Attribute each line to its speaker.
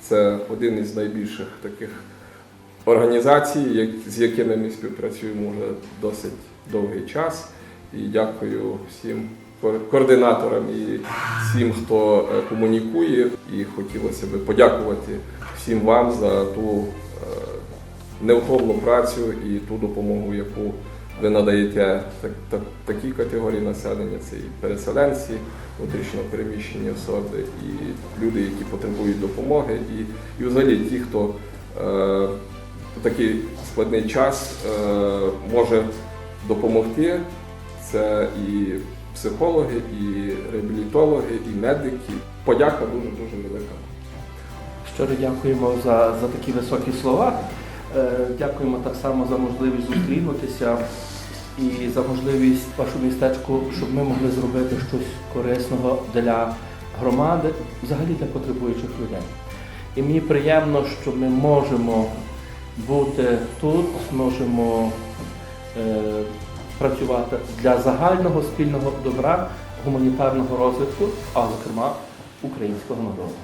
Speaker 1: Це один із найбільших таких організацій, з якими ми співпрацюємо вже досить довгий час. І дякую всім координаторам і всім, хто е, комунікує. І хотілося б подякувати всім вам за ту е, невтомну працю і ту допомогу, яку ви надаєте так, так, такій категорії населення. Це і переселенці, внутрішньо переміщені особи, і люди, які потребують допомоги, і, і взагалі ті, хто е, у такий складний час е, може допомогти. Це і психологи, і реабілітологи, і медики. Подяка дуже дуже велика.
Speaker 2: Щиро дякуємо за, за такі високі слова. Е, Дякуємо так само за можливість зустрінутися і за можливість вашу містечку, щоб ми могли зробити щось корисного для громади, взагалі для потребуючих людей. І мені приємно, що ми можемо бути тут, можемо е, працювати для загального спільного добра, гуманітарного розвитку, а зокрема українського народу.